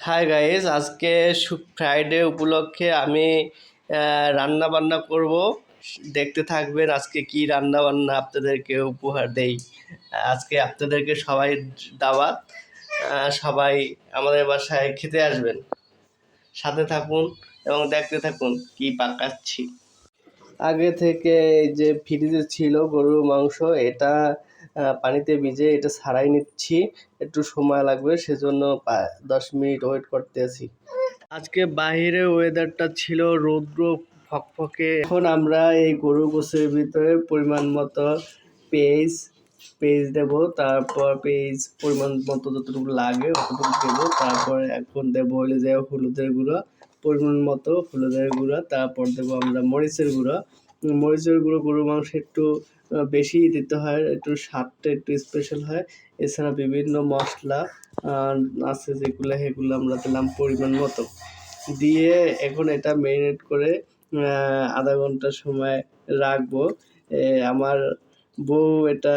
Hi guys আজকে Friday উপলক্ষে আমি রান্না বান্না করব। দেখতে থাকবেন আজকে কি রান্না বান্না আপনাদেরকে উপহার দেই। আজকে আপনাদেরকে সবাই দাওয়াত সবাই আমাদের বাসায় খেতে আসবেন। সাথে থাকুন এবং দেখতে থাকুন কি পাকাচ্ছি। আগে থেকে যে ফ্রিজে ছিল গরুর মাংস, এটা পানিতে ভিজে এটা ছাড়াই নিচ্ছি। একটু সময় লাগবে, সেজন্য দশ মিনিট ওয়েট করতেছি। আজকে বাইরে ওয়েদারটা ছিল রৌদ্র ফকফকে। এখন আমরা এই গরু গোসের ভিতরে পরিমাণ মতো পেঁয়াজ পেঁয়াজ দেবো, তারপর পেঁয়াজ পরিমাণ মতো যতটুকু লাগে অতটুকু দেবো, তারপর এখন দেবো হলে যে হলুদের গুঁড়ো, পরিমাণ মতো হলুদের গুঁড়ো, তারপর দেবো আমরা মরিচের গুঁড়ো। মরিচের গুঁড়ো গরুর মাংস একটু আহ, বেশি দিতে হয় একটু স্বাদটা একটু স্পেশাল হয়। এছাড়া বিভিন্ন মশলা আছে যেগুলো সেগুলো আমরা দিলাম পরিমাণ মতো। দিয়ে এখন এটা ম্যারিনেট করে আধা ঘণ্টা সময় রাখব। আমার বউ এটা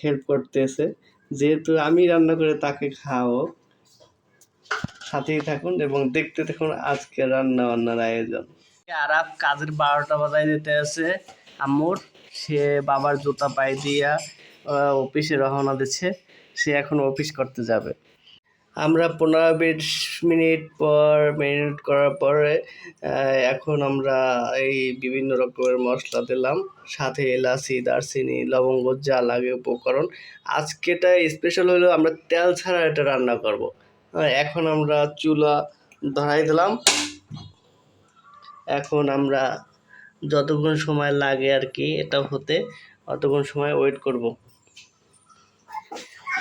হেল্প করতেছে। যেহেতু আমি রান্না করে তাকে খাওয়াবো সাথেই থাকুন এবং দেখতে থাকুন আজকে রান্না বান্নার আয়োজন। আরাফ কাজের বারোটা বাজায় দিতে আছে। আম্মুর, সে বাবার জুতা পায়ে দিয়া অফিসে রওনা দিচ্ছে। সে এখন অফিস করতে যাবে। আমরা পনেরো বিশ মিনিট পর ম্যারিনেট করার পরে এখন আমরা এই বিভিন্ন রকমের মশলা দিলাম। সাথে এলাচি, দারচিনি, লবঙ্গ, যা লাগে উপকরণ। আজকেটা স্পেশাল হলো আমরা তেল ছাড়া এটা রান্না করব। এখন আমরা চুলা ধরাই দিলাম। এখন আমরা যতক্ষণ সময় লাগে আর কি এটা হতে, অতক্ষণ সময় ওয়েট করব।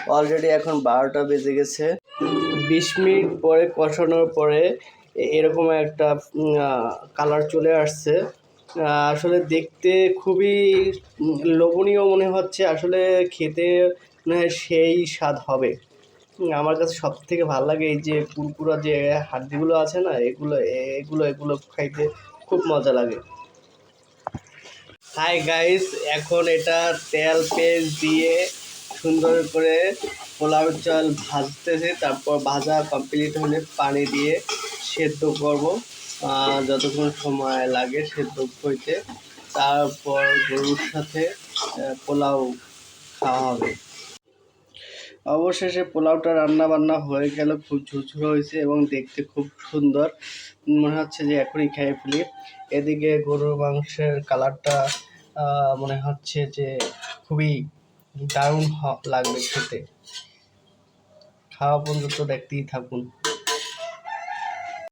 অলরেডি এখন বারোটা বেজে গেছে। বিশ মিনিট পরে কষানোর পরে এরকম একটা কালার চলে আসছে। আসলে দেখতে খুবই লোভনীয় মনে হচ্ছে। আসলে খেতে সেই স্বাদ হবে। আমার কাছে সব থেকে ভালো লাগে এই যে কুরকুরা যে হাড্ডিগুলো আছে না, এগুলো এগুলো এগুলো খাইতে খুব মজা লাগে। হাই গাইস এখন এটা তেল পেঁয়াজ দিয়ে সুন্দর করে পোলাও চাল ভাজতেছে, তারপর ভাজা কমপ্লিট হলে পানি দিয়ে সেদ্ধ করব। যতক্ষণ সময় লাগে সেদ্ধ হইতে তারপর গরুর সাথে পোলাও খাওয়া হবে। অবশেষে পোলাওটা রান্না বান্না হয়ে গেল, খুব ঝুরঝুরো হয়েছে এবং দেখতে খুব সুন্দর। মনে হচ্ছে যে এখনই খেয়ে ফেলি। এদিকে গরুর মাংসের কালারটা মনে হচ্ছে যে খুবই দারুণ লাগবে খেতে। খাওয়া পর্যন্ত দেখতেই থাকুন।